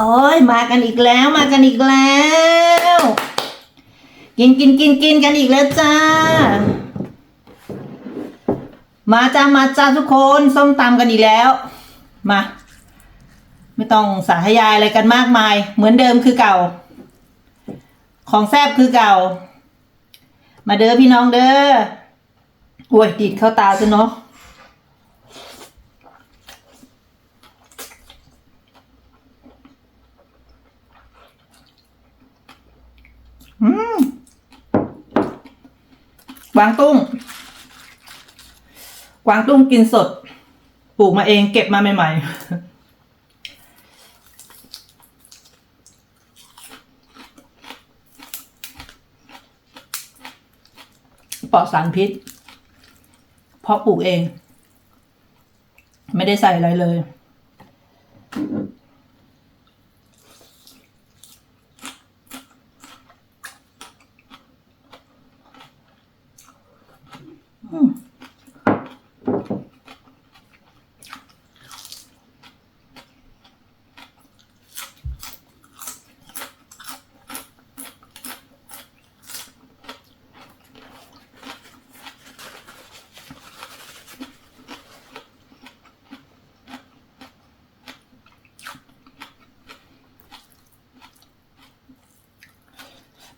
โอ้ยมากันอีกแล้วมากันอีกแล้ว กินกินกินกินกันอีกแล้วจ้า มาจ้ามาจ้าทุกคนส้มตำกันอีกแล้ว มา ไม่ต้องสาธยายอะไรกันมากมาย เหมือนเดิมคือเก่า ของแซบคือเก่า มาเด้อพี่น้องเด้อโอ้ยดีดเข้าตาซะเนาะ กวางตุ้ง กวางตุ้งกินสด ปลูกมาเองเก็บมาใหม่ๆปลอดสารพิษ เพราะปลูกเอง ไม่ได้ใส่อะไรเลย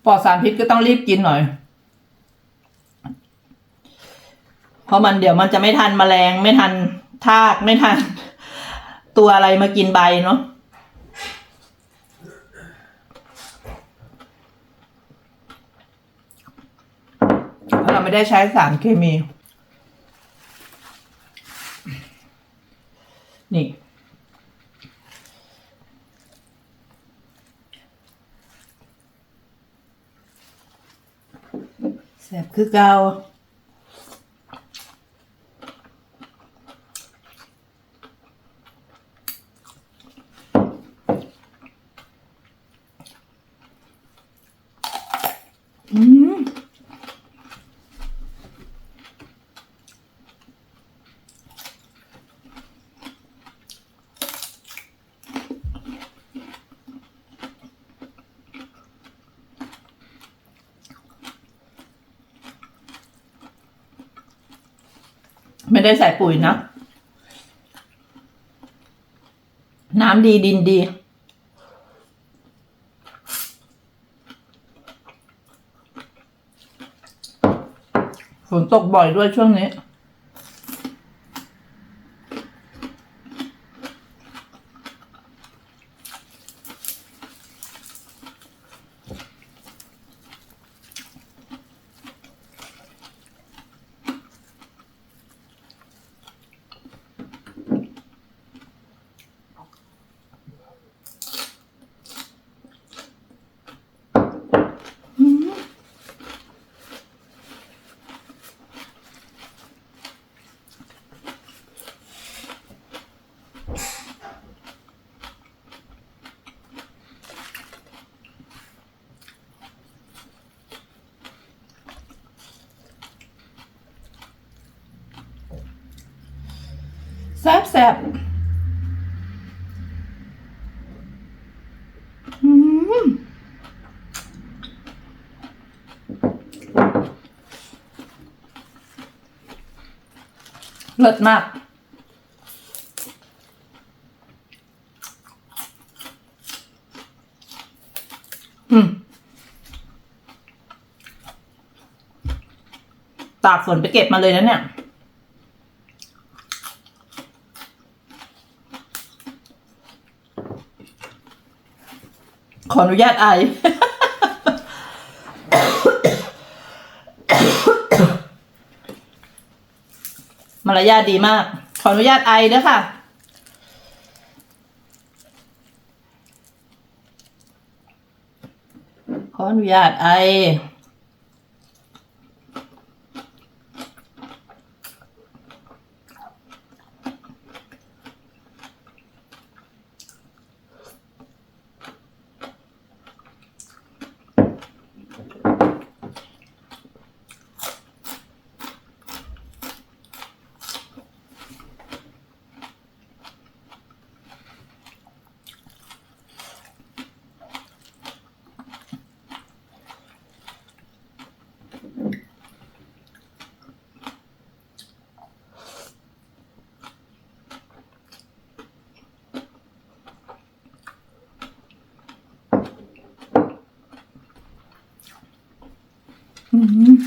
ปลอดสารพิษก็ต้องรีบกินหน่อย เพราะมันเดี๋ยวมันจะไม่ทันแมลง ไม่ทันทากไม่ทัน ตัวอะไรมากินใบเนาะเพราะเราไม่ได้ใช้สารเคมี นี่ แสบ คือเกาอืม ไม่ได้ใส่ปุ๋ยนะ น้ำดีดินดี ฝนตกบ่อยด้วยช่วงนี้ แซบแซบอืมเลิศมาก อืม ตากฝนไปเก็บมาเลยนะเนี่ย ขออนุญาตไอ มารยาทดีมาก ขออนุญาตไอเด้อค่ะ ขออนุญาตไอ ม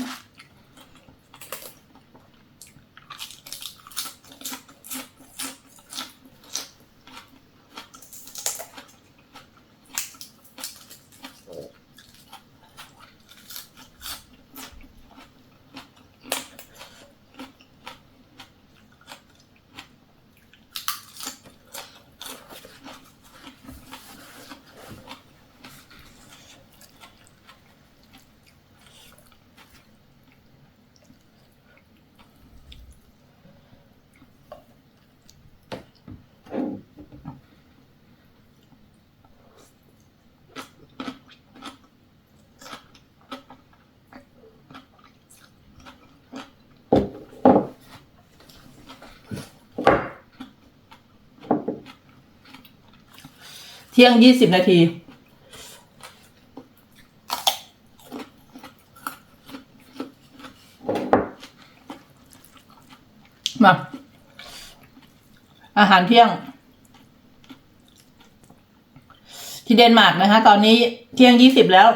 เที่ยงยี่สิบนาที มา อาหารเที่ยง ที่เดนมาร์กนะคะ ตอนนี้เที่ยงยี่สิบแล้ว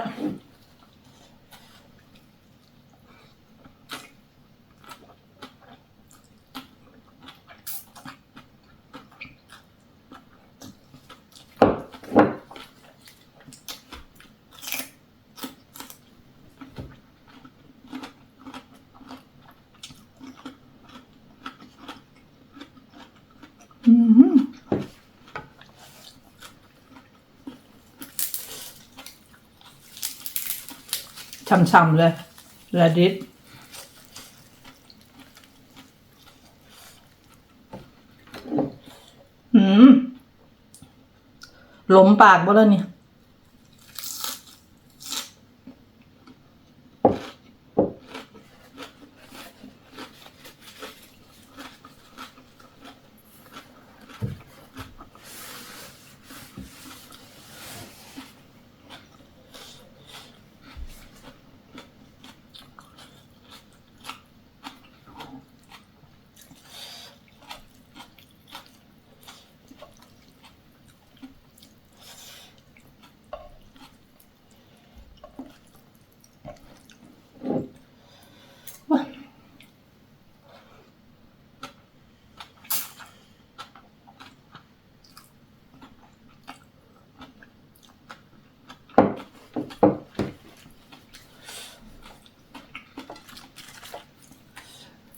อืม ช่ำๆเลยระดิษหืมหลมปากบ่แล้วเนี่ย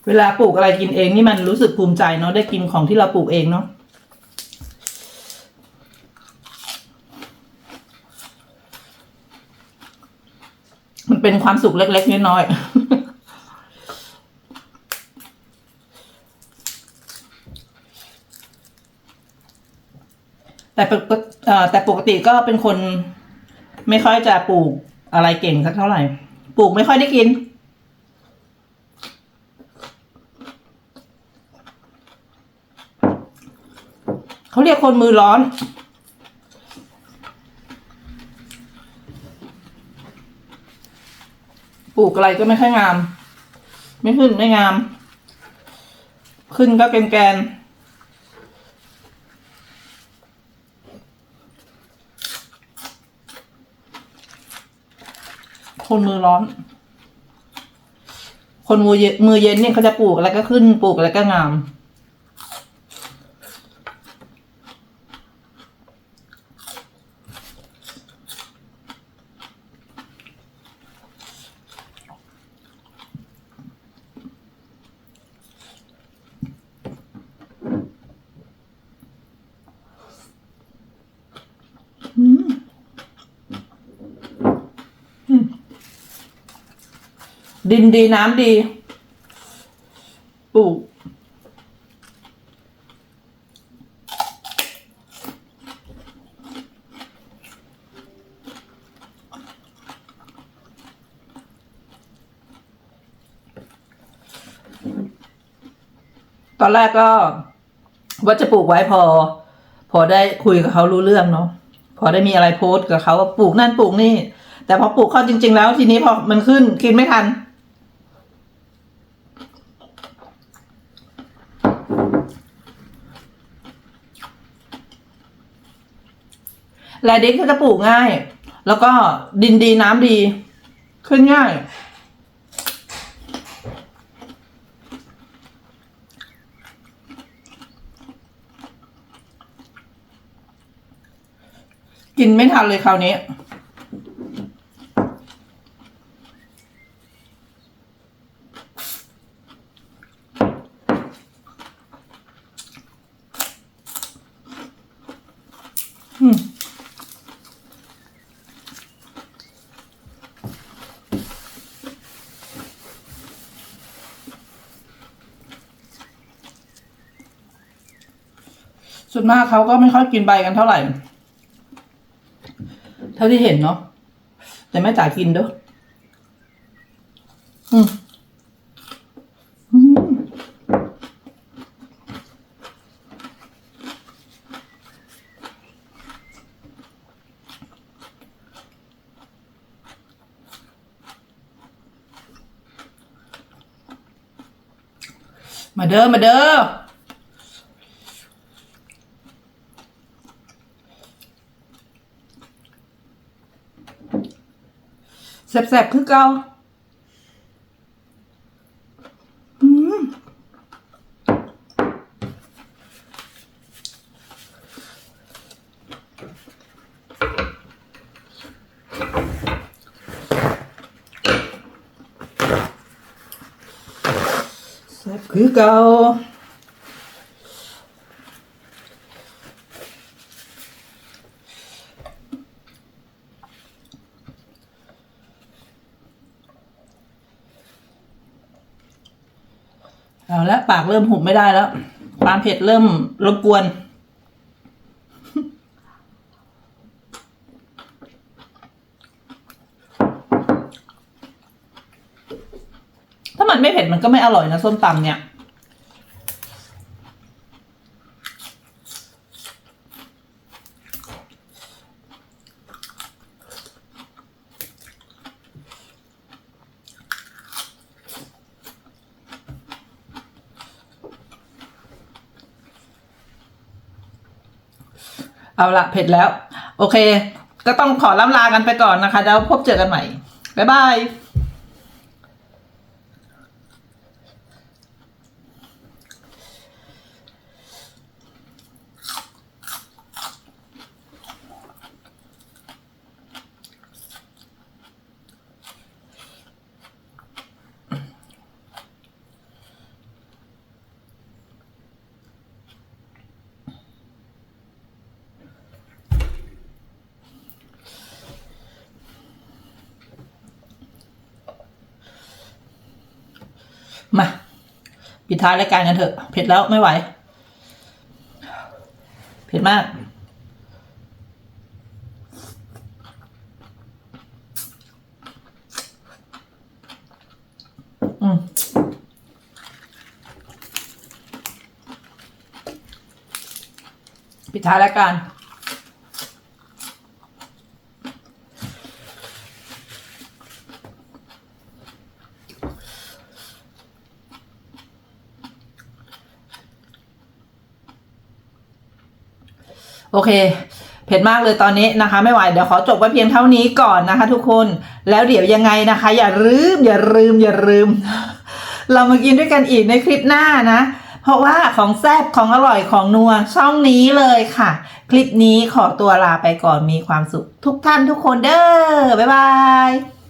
เวลาปลูกอะไรกินเองนี่มันรู้สึกภูมิใจเนาะได้กินของที่เราปลูกเองเนาะมันเป็นความสุขเล็ก ๆน้อยๆแต่ปกติเอ่อแต่ปกติก็เป็นคนไม่ค่อยจะปลูกอะไรเก่งสักเท่าไหร่ ปลูกไม่ค่อยได้กิน เขาเรียกคนมือร้อน ปลูกอะไรก็ไม่ค่อยงาม ไม่ขึ้นไม่งาม ขึ้นก็แกนแกนคนมือร้อน คนมือเย็นมือเย็นเนี่ยเขาจะปลูกอะไรก็ขึ้นปลูกอะไรก็งาม ดินดีน้ำดี ปลูก ตอนแรกก็ว่าจะปลูกไว้พอ พอได้คุยกับเขารู้เรื่องเนาะพอได้มีอะไรโพสต์กับเขาว่าปลูกนั่นปลูกนี่ แต่พอปลูกเข้าจริง ๆ แล้วทีนี้พอมันขึ้นกินไม่ทัน ลายเด็กก็จะปลูกง่าย แล้วก็ดินดีน้ำดี ขึ้นง่าย กินไม่ทันเลยคราวนี้ ส่วนมากเขาก็ไม่ค่อยกินใบกันเท่าไหร่ เท่าที่เห็นเนาะแต่แม่จ๋ากินเด้ออืมอืมมาเด้อ มาเด้อ แสบๆคือเกาอืมแสบคือเกา แล้วปากเริ่มหุบไม่ได้แล้ว ความเผ็ดเริ่มรบกวน ถ้ามันไม่เผ็ดมันก็ไม่อร่อยนะส้มตำเนี่ย เอาละเผ็ดแล้ว โอเค ก็ต้องขอล่ำลากันไปก่อนนะคะ แล้วพบเจอกันใหม่ บ๊ายบาย มาปิดท้ายรายการกันเถอะ เผ็ดแล้วไม่ไหว เผ็ดมาก อืมปิดท้ายรายการ โอเค เผ็ดมากเลยตอนนี้นะคะ ไม่ไหวเดี๋ยวขอจบไว้เพียงเท่านี้ก่อนนะคะ ทุกคนแล้วเดี๋ยวยังไงนะคะ อย่าลืมอย่าลืมอย่าลืม เรามากินด้วยกันอีกในคลิปหน้านะเพราะว่าของแซ่บของอร่อยของนัวช่องนี้เลยค่ะ คลิปนี้ขอตัวลาไปก่อนมีความสุข ทุกท่านทุกคนเด้อบ๊ายบาย